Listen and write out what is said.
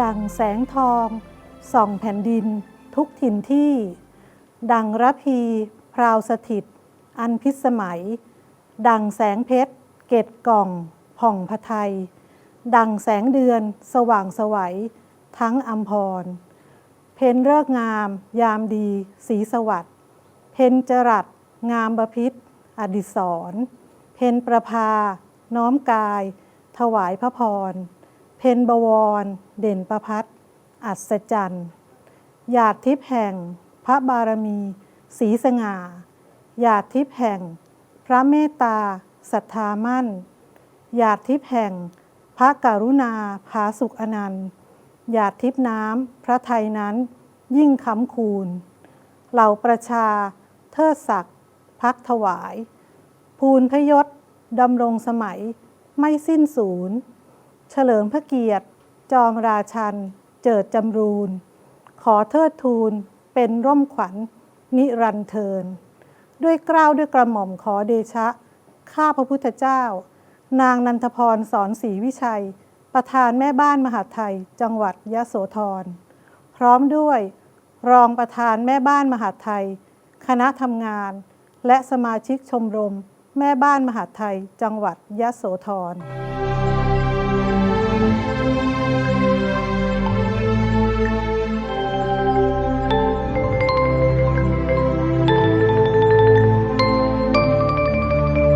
ดังแสงทอง ส่องแผ่นดิน ทุกถิ่นที่ ดังระพี พราวสถิต อันพิสมัย ดังแสงเพชร เกตกล่อง ผ่องพระไทย ดังแสงเดือน สว่างสวัย ทั้งอัมพร เพนเลิกงาม ยามดี สีสวัสดิ์ เพนจรัส งามบพิษ อดิศรเพนประภา น้อมกาย ถวายพระพร เพนบวร เด่นประพัดอัศจรรย์หยาดทิพย์แห่ง พระบารมีสีสง่าหยาดทิพย์แห่ง พระเมตตาศรัทธามั่นหยาดทิพย์แห่ง พระกรุณาผาสุขอนันต์หยาดทิพย์น้ำพระไทยนั้นยิ่งค้ำคูณ เหล่าประชาเทิดศักดิ์พักถวาย ภูนพยศดำรงสมัยไม่สิ้นสูญ เฉลิมพระเกียรติ จอมราชัน เจิดจำรูน ขอเทิดทูล เป็นร่มขวัญ นิรันเทิน ด้วยเกล้าวด้วยกระหม่อมขอเดชะ ข้าพระพุทธเจ้า นางนันทพรสอนศรีวิชัย ประธานแม่บ้านมหาไทย จังหวัดยะโสธร พร้อมด้วย รองประธานแม่บ้านมหาไทย คณะทำงาน และสมาชิกชมรม แม่บ้านมหาไทย จังหวัดยะโสธร Música